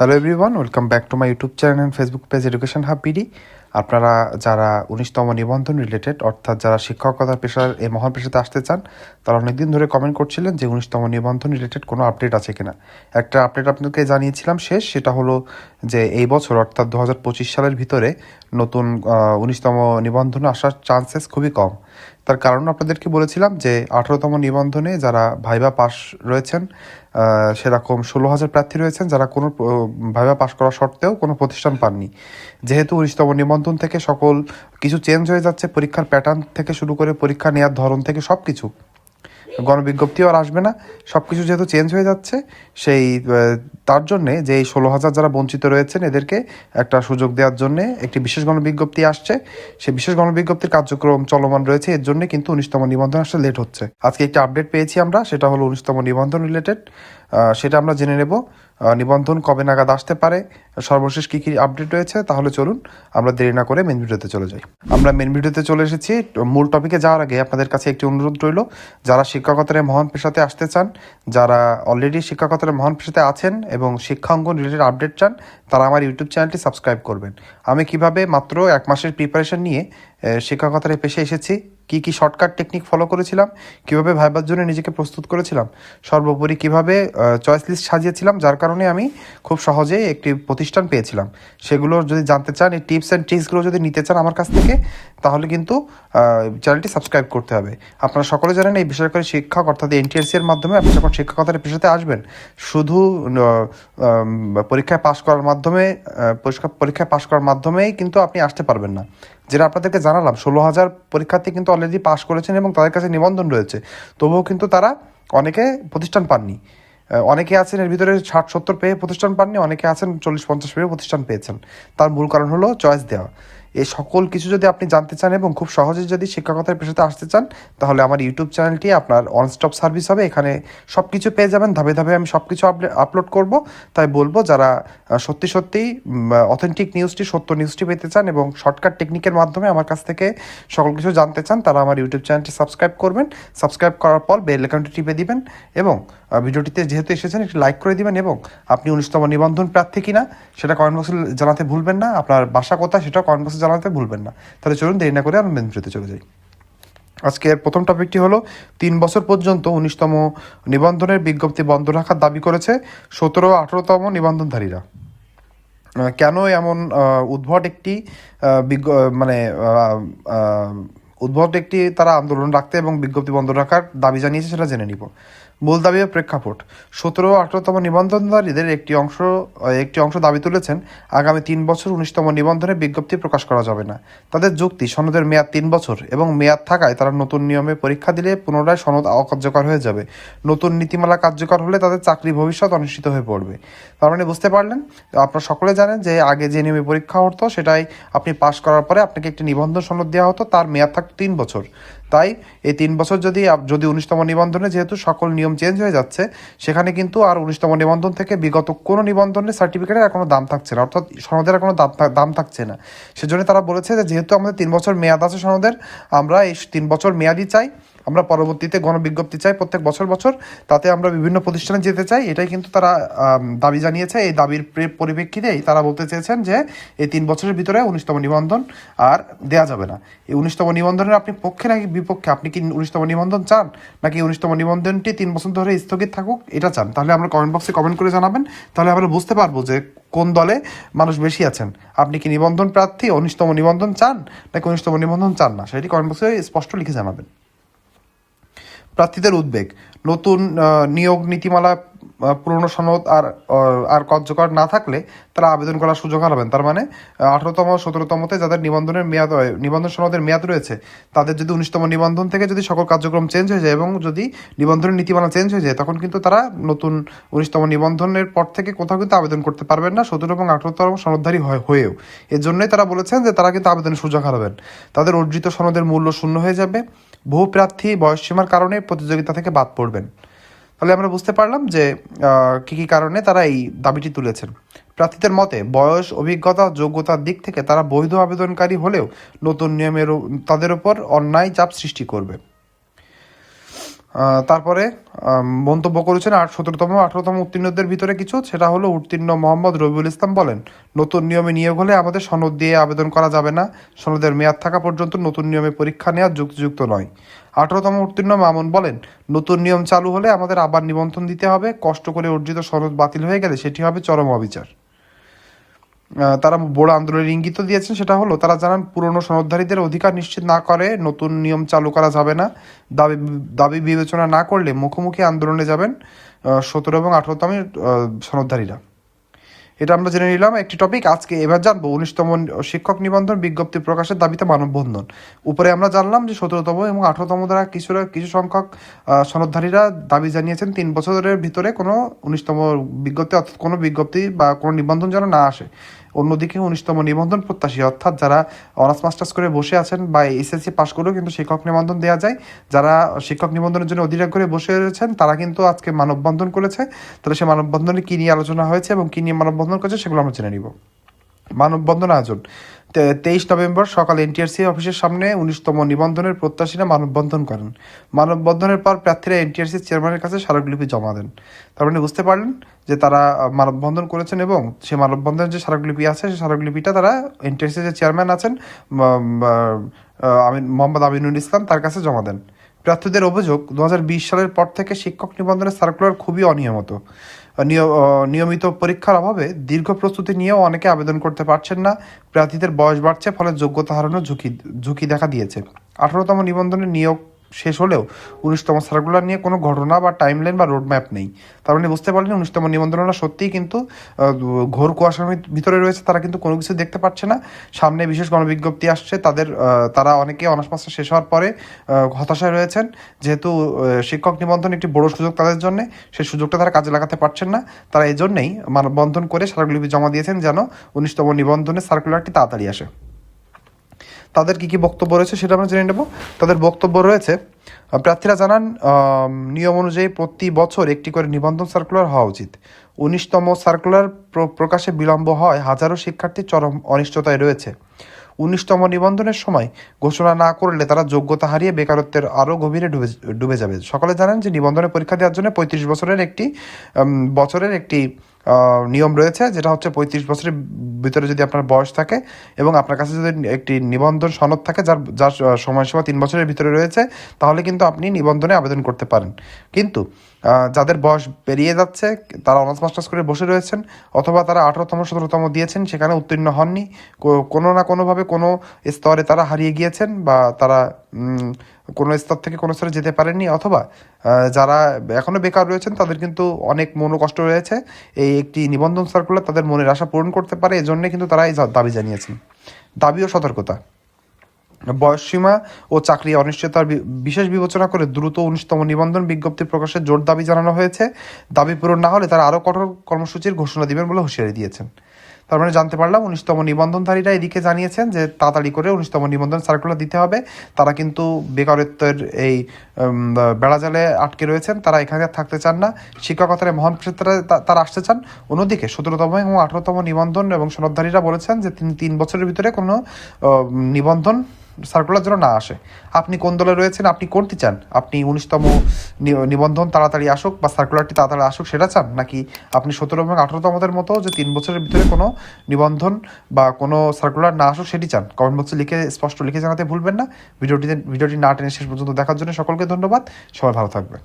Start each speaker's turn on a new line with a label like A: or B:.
A: Hello everyone welcome back to my YouTube channel and Facebook page education hub BD আপনারা যারা উনিশতম নিবন্ধন related অর্থাৎ যারা শিক্ষকতা পেশার, এই মহান পেশাতে আসতে চান, তারা অনেকদিন ধরে কমেন্ট করছিলেন যে উনিশতম নিবন্ধন রিলেটেড কোনো আপডেট আছে কিনা। একটা আপডেট আপনাকে জানিয়েছিলাম শেষ, সেটা হলো যে এই বছর, অর্থাৎ দু হাজার পঁচিশ সালের ভিতরে নতুন উনিশতম নিবন্ধন আসার চান্সেস খুবই কম। তার কারণ আপনাদেরকে বলেছিলাম যে আঠারোতম নিবন্ধনে যারা ভাইবা পাস রয়েছেন সেরকম ষোলো হাজার প্রার্থী রয়েছেন যারা কোনো ভাইবা পাস করা সত্ত্বেও কোনো প্রতিষ্ঠান পাননি। যেহেতু উনিশতম নিবন্ধন থেকে সকল কিছু চেঞ্জ হয়ে যাচ্ছে, পরীক্ষার প্যাটার্ন থেকে শুরু করে পরীক্ষা নেওয়ার ধরন থেকে সব কিছু গণবিজ্ঞপ্তিও আর আসবে না। সব কিছু যেহেতু চেঞ্জ হয়ে যাচ্ছে, সেই তার জন্যে যে এই ষোলো হাজার যারা বঞ্চিত রয়েছেন, এদেরকে একটা সুযোগ দেওয়ার জন্যে একটি বিশেষ গণবিজ্ঞপ্তি আসছে। সেই বিশেষ গণবিজ্ঞপ্তির কার্যক্রম চলমান রয়েছে। এর জন্য কিন্তু উনিশতম নিবন্ধন আসতে লেট হচ্ছে। আজকে একটি আপডেট পেয়েছি আমরা, সেটা হলো উনিশতম নিবন্ধন রিলেটেড সেটা আমরা জেনে নেব। নিবন্ধন কবে নাগাদ আসতে পারে, সর্বশেষ কী কী আপডেট রয়েছে, তাহলে চলুন আমরা দেরি না করে মেন ভিডিওতে চলে যাই। আমরা মেন ভিডিওতে চলে এসেছি। মূল টপিকে যাওয়ার আগে আপনাদের কাছে একটি অনুরোধ রইল, যারা শিক্ষকতার মহান পেশাতে আসতে চান, যারা অলরেডি শিক্ষকতার মহান পেশাতে আছেন এবং শিক্ষাঙ্গন রিলেটেড আপডেট চান, তারা আমার ইউটিউব চ্যানেলটি সাবস্ক্রাইব করবেন। আমি কীভাবে মাত্র এক মাসের প্রিপারেশন নিয়ে শিক্ষকতার পেশে এসেছি কি কি শর্টকাট টেকনিক ফলো করেছিলাম, কীভাবে ভাইবার জন্য নিজেকে প্রস্তুত করেছিলাম, সর্বোপরি কীভাবে চয়েস লিস্ট সাজিয়েছিলাম, যার কারণে আমি খুব সহজেই একটি প্রতিষ্ঠান পেয়েছিলাম। সেগুলো যদি জানতে চান, এই টিপস অ্যান্ড ট্রিক্সগুলো যদি নিতে চান আমার কাছ থেকে, তাহলে কিন্তু চ্যানেলটি সাবস্ক্রাইব করতে হবে। আপনারা সকলে জানেন এই বেসরকারি শিক্ষক, অর্থাৎ এনটিএসসি এর মাধ্যমে আপনি যখন শিক্ষকতার পেশাতে আসবেন, শুধু পরীক্ষায় পাশ করার মাধ্যমে পরীক্ষায় পাশ করার মাধ্যমেই কিন্তু আপনি আসতে পারবেন না। যেটা আপনাদেরকে জানালাম, ষোলো হাজার পরীক্ষার্থী কিন্তু অলরেডি পাশ করেছেন এবং তাদের কাছে নিবন্ধন রয়েছে। তবুও কিন্তু তারা অনেকে প্রতিষ্ঠান পাননি। অনেকে আছেন এর ভিতরে ষাট, সত্তর পেয়ে প্রতিষ্ঠান পাননি, অনেকে আছেন চল্লিশ, পঞ্চাশ পেয়ে প্রতিষ্ঠান পেয়েছেন। তার মূল কারণ হলো চয়েস দেওয়া। এই সকল কিছু যদি আপনি জানতে চান এবং খুব সহজে যদি শিক্ষকতার পেশাতে আসতে চান, তাহলে আমার ইউটিউব চ্যানেলটি আপনার অন স্টপ সার্ভিস হবে। এখানে সব কিছু পেয়ে যাবেন। ধাপে ধাপে আমি সব কিছু আপলোড করব। তাই বলব, যারা সত্যি সত্যিই অথেন্টিক নিউজটি সত্য নিউজটি পেতে চান এবং শর্টকাট টেকনিকের মাধ্যমে আমার কাছ থেকে সকল কিছু জানতে চান, তারা আমার ইউটিউব চ্যানেলটি সাবস্ক্রাইব করবেন। সাবস্ক্রাইব করার পর বেল আইকনটি টিপে দিবেন এবং ভিডিওটিতে যেহেতু এসেছেন, একটি লাইক করে দিবেন এবং আপনি উনিশতম নিবন্ধন প্রার্থী কিনা সেটা কমেন্ট বক্সে জানাতে ভুলবেন না। আপনার বাসা কোথায় সেটাও কমেন্ট বক্সে জানাতে ভুলবেন না। তাহলে চলুন দেরি না করে আমরা মেন ভিডিওতে চলে যাই। আজকের প্রথম টপিকটি হলো, তিন বছর পর্যন্ত উনিশতম নিবন্ধনের বিজ্ঞপ্তি বন্ধ রাখার দাবি করেছে সতেরো আঠারোতম নিবন্ধনধারীরা। কেন এমন উদ্ভট একটি মানে উদ্ভট একটি তারা আন্দোলন রাখতে এবং বিজ্ঞপ্তি বন্ধ রাখার দাবি জানিয়েছে সেটা জেনে নিব। মূল দাবি ও প্রেক্ষাপট। সতেরো আঠারোতম নিবন্ধনধারীদের একটি অংশ একটি অংশ দাবি তুলেছেন, আগামী তিন বছর উনিশতম নিবন্ধনে বিজ্ঞপ্তি প্রকাশ করা যাবে না। তাদের যুক্তি, সনদের মেয়াদ তিন বছর এবং মেয়াদ থাকায় তারা নতুন নিয়মে পরীক্ষা দিলে পুনরায় সনদ অকার্যকর হয়ে যাবে। নতুন নীতিমালা কার্যকর হলে তাদের চাকরি ভবিষ্যৎ অনিশ্চিত হয়ে পড়বে। তার মানে বুঝতে পারলেন? আপনারা সকলে জানেন যে আগে যে নিয়মে পরীক্ষা হতো, সেটাই আপনি পাশ করার পরে আপনাকে একটি নিবন্ধন সনদ দেওয়া হতো, তার মেয়াদ থাকতো তিন বছর। তাই এই তিন বছর যদি যদি উনিশতম নিবন্ধনে যেহেতু সকল নিয়ম চেঞ্জ হয়ে যাচ্ছে, সেখানে কিন্তু আর উনিশতম নিবন্ধন থেকে বিগত কোনো নিবন্ধনের সার্টিফিকেটের কোনো দাম থাকছে না, অর্থাৎ সনদের কোনো দাম দাম থাকছে না। সেজন্য তারা বলেছে যে যেহেতু আমাদের তিন বছর মেয়াদ আছে সনদের, আমরা এই তিন বছর মেয়াদই চাই। আমরা পরবর্তীতে গণবিজ্ঞপ্তি চাই প্রত্যেক বছর বছর, তাতে আমরা বিভিন্ন প্রতিষ্ঠানে যেতে চাই। এটাই কিন্তু তারা দাবি জানিয়েছে। এই দাবির প্রে- পরিপ্রেক্ষিতেই তারা বলতে চেয়েছেন যে, এই তিন বছরের ভিতরে উনিশতম নিবন্ধন আর দেয়া যাবে না। এই উনিশতম নিবন্ধনের আপনি পক্ষে নাকি বিপক্ষে? আপনি কি উনিশতম নিবন্ধন চান? নাকি উনিশতম নিবন্ধনটি তিন বছর ধরে স্থগিত থাকুক? এটা চান। তাহলে আমরা কমেন্ট বক্সে কমেন্ট করে জানাবেন। তাহলে আমরা বুঝতে পারব যে কোন দলে মানুষ বেশি আছেন। আপনি কি নিবন্ধন প্রার্থী, উনিশতম নিবন্ধন চান? নাকি উনিশতম নিবন্ধন চান না? সেটি কমেন্ট বক্সে স্পষ্ট লিখে জানাবেন। প্রার্থীদের উদ্বেগ। নতুন নিয়োগ নীতিমালা পুরনো সনদ আর আর কার্যকর না থাকলে তারা আবেদন করার সুযোগ হারাবেন। তার মানে আঠারোতম, সতেরোতমতে যাদের নিবন্ধনের মেয়াদ নিবন্ধন সনদের মেয়াদ রয়েছে, তাদের যদি উনিশতম নিবন্ধন থেকে যদি সকল কার্যক্রম চেঞ্জ হয়ে যায় এবং যদি নিবন্ধনের নীতিমালা চেঞ্জ হয়ে যায়, তখন কিন্তু তারা নতুন উনিশতম নিবন্ধনের পর থেকে কোথাও কিন্তু আবেদন করতে পারবেন না, সতেরো এবং আঠারোতম সনদধারী হয়- হয়েও। এর জন্যই তারা বলেছেন যে তারা কিন্তু আবেদনের সুযোগ হারাবেন। তাদের অর্জিত সনদের মূল্য শূন্য হয়ে যাবে। বহু প্রার্থী বয়সসীমার কারণে প্রতিযোগিতা থেকে বাদ পড়বেন। তাহলে আমরা বুঝতে পারলাম যে কি কি কারণে তারা এই দাবিটি তুলেছেন। প্রার্থীদের মতে, বয়স, অভিজ্ঞতা, যোগ্যতার দিক থেকে তারা বৈধ আবেদনকারী হলেও নতুন নিয়মের তাদের উপর অন্যায় চাপ সৃষ্টি করবে। তারপরে মন্তব্য করেছেন আট সতেরোতম, আঠারোতম উত্তীর্ণদের ভিতরে কিছু। সেটা হলো, উত্তীর্ণ মোহাম্মদ রবিউল ইসলাম বলেন, নতুন নিয়মে নিয়োগ হলে আমাদের সনদ দিয়ে আবেদন করা যাবে না। সনদের মেয়াদ থাকা পর্যন্ত নতুন নিয়মে পরীক্ষা নেওয়া যুক্তিযুক্ত নয়। আঠারোতম উত্তীর্ণ মামুন বলেন, নতুন নিয়ম চালু হলে আমাদের আবার নিবন্ধন দিতে হবে, কষ্ট করে অর্জিত সনদ বাতিল হয়ে গেলে সেটি হবে চরম অবিচার। তারা বড় আন্দোলনের ইঙ্গিত দিয়েছেন, সেটা হলো তারা জানান, পুরনো সনদধারীদের অধিকার নিশ্চিত না করে নতুন নিয়ম চালু করা যাবে না। দাবি দাবি বিবেচনা না করলে মুখোমুখি আন্দোলনে যাবেন সতেরো এবং আঠারোতম সনদধারীরা। এটা আমরা জেনে নিলাম একটি টপিক আজকে এবার জানব উনিশতম শিক্ষক নিবন্ধন বিজ্ঞপ্তি প্রকাশের দাবিতে মানববন্ধন। উপরে আমরা জানলাম যে সতেরোতম এবং আঠারোতম দ্বারা কিছুরা কিছু সংখ্যক সনদধারীরা দাবি জানিয়েছেন তিন বছরের ভিতরে কোনো উনিশতম বিজ্ঞপ্তি অর্থাৎ কোনো বিজ্ঞপ্তি বা কোনো নিবন্ধন যেন না আসে। অন্যদিকে উনিশতম নিবন্ধন প্রত্যাশী, অর্থাৎ যারা অনার্স মাস্টার্স করে বসে আছেন বা এসএসসি পাশ করেও কিন্তু শিক্ষক নিবন্ধন দেওয়া যায়, যারা শিক্ষক নিবন্ধনের জন্য অধিকার করে বসে রয়েছেন, তারা কিন্তু আজকে মানববন্ধন করেছে। তাহলে সে মানববন্ধনে কী নিয়ে আলোচনা হয়েছে এবং কী নিয়ে মানববন্ধন করেছে, সেগুলো আমরা জেনে নিব। মানববন্ধন আয়োজন। তেইশ নভেম্বর সকালে এনটিআরসি অফিসের সামনে উনিশতম নিবন্ধনের প্রত্যাশীরা মানববন্ধন করেন। মানববন্ধনের পর প্রার্থীরা এনটিআরসি চেয়ারম্যানের কাছে স্মারকলিপি জমা দেন। তার মানে বুঝতে পারলেন যে তারা মানববন্ধন করেছেন এবং সেই মানববন্ধনের যে স্মারকলিপি আছে সেই স্মারকলিপিটা তারা এনটিআরসি যে চেয়ারম্যান আছেন আমিন, মোহাম্মদ আমিনুল ইসলাম, তার কাছে জমা দেন। প্রার্থীদের অভিযোগ দু হাজার বিশ সালের পর থেকে শিক্ষক নিবন্ধনের সার্কুলার খুবই অনিয়মিত। নিয়মিত পরীক্ষার অভাবে দীর্ঘ প্রস্তুতি নিয়েও অনেকে আবেদন করতে পারছেন না। প্রার্থীদের বয়স বাড়ছে, ফলে যোগ্যতা হারানোর ঝুঁকি ঝুঁকি দেখা দিয়েছে। আঠারোতম নিবন্ধনে নিয়োগ শেষ হলেও উনিশতম সার্কুলার নিয়ে কোনো ঘটনা বা টাইমলাইন বা রোড ম্যাপ নেই। তার মানে বুঝতে পারলেন উনিশতম নিবন্ধনরা সত্যিই কিন্তু ঘোর কুয়াশার ভিতরে রয়েছে, তারা কিন্তু কোনো কিছু দেখতে পাচ্ছে না। সামনে বিশেষ গণবিজ্ঞপ্তি আসছে, তাদের তারা অনেকে অনার্স মাস্টার শেষ হওয়ার পরে হতাশায় রয়েছেন। যেহেতু শিক্ষক নিবন্ধন একটি বড় সুযোগ তাদের জন্য সেই সুযোগটা তারা কাজে লাগাতে পারছেন না। তারা এই জন্যেই মানববন্ধন করে স্মারকলিপি জমা দিয়েছেন যেন উনিশতম নিবন্ধনের সার্কুলারটি তাড়াতাড়ি আসে। তাদের কি কি বক্তব্য রয়েছে সেটা আমরা জেনে নেব। তাদের বক্তব্য রয়েছে প্রার্থীরা জানান নিয়ম অনুযায়ী প্রতি বছর একটি করে নিবন্ধন সার্কুলার হওয়া উচিত। উনিশতম সার্কুলার প্র- প্রকাশে বিলম্ব হয়, হাজারো শিক্ষার্থী চরম অনিশ্চয়তায় রয়েছে। উনিশতম নিবন্ধনের সময় ঘোষণা না করলে তারা যোগ্যতা হারিয়ে বেকারত্বের আরও গভীরে ডুবে ডুবে যাবে। সকলে জানেন যে নিবন্ধনের পরীক্ষা দেওয়ার জন্য পঁয়ত্রিশ বছরের একটি বছরের একটি নিয়ম রয়েছে, যেটা হচ্ছে পঁয়ত্রিশ বছরের ভিতরে যদি আপনার বয়স থাকে এবং আপনার কাছে যদি একটি নিবন্ধন সনদ থাকে যার যার সময়সীমা তিন বছরের ভিতরে রয়েছে, তাহলে কিন্তু আপনি নিবন্ধনে আবেদন করতে পারেন। কিন্তু যাদের বয়স পেরিয়ে যাচ্ছে, তারা অনার্স মাস্টার্স করে বসে রয়েছেন, অথবা তারা আঠারোতম, সতেরোতম দিয়েছেন, সেখানে উত্তীর্ণ হননি। কোনো না কোনোভাবে কোনো স্তরে তারা হারিয়ে গিয়েছেন বা তারা কোনো স্তর থেকে কোনো স্তরে যেতে পারেননি, অথবা যারা এখনও বেকার রয়েছেন, তাদের কিন্তু অনেক মনোকষ্ট রয়েছে। এই একটি নিবন্ধন সার্কুলার তাদের মনের আশা পূরণ করতে পারে, এজন্য কিন্তু তারা এই দাবি জানিয়েছেন। দাবি ও সতর্কতা। বয়সসীমা ও চাকরি অনিশ্চয়তার বিশেষ বিবেচনা করে দ্রুত উনিশতম নিবন্ধন বিজ্ঞপ্তি প্রকাশের জোর দাবি জানানো হয়েছে। দাবি পূরণ না হলে তারা আরও কঠোর কর্মসূচির ঘোষণা দিবেন বলে হুঁশিয়ারি দিয়েছেন। তার মানে জানতে পারলাম, উনিশতম নিবন্ধনধারীরা এদিকে জানিয়েছেন যে তাড়াতাড়ি করে উনিশতম নিবন্ধন সার্কুলার দিতে হবে। তারা কিন্তু বেকারত্বের এই বেড়াজালে আটকে রয়েছেন। তারা এখানে থাকতে চান না। শিক্ষকতার মহান পেশায় তারা তা- তারা আসতে চান। অন্যদিকে সতেরোতম এবং আঠারোতম নিবন্ধন এবং সনদধারীরা বলেছেন যে তিন তিন বছরের ভিতরে কোনো নিবন্ধন সার্কুলার যেন না আসে। আপনি কোন দলে রয়েছেন, আপনি কোনটি চান? আপনি উনিশতম নিবন্ধন তাড়াতাড়ি আসুক বা সার্কুলারটি তাড়াতাড়ি আসুক, সেটা চান? নাকি আপনি সতেরো এবং আঠারোতমদের মতো যে তিন বছরের ভিতরে কোনো নিবন্ধন বা কোনো সার্কুলার না আসুক, সেটি চান? কমেন্ট বক্সে লিখে, স্পষ্ট লিখে জানাতে ভুলবেন না। ভিডিওটিতে, ভিডিওটি না টেনে শেষ পর্যন্ত দেখার জন্য সকলকে ধন্যবাদ। সবাই ভালো থাকবে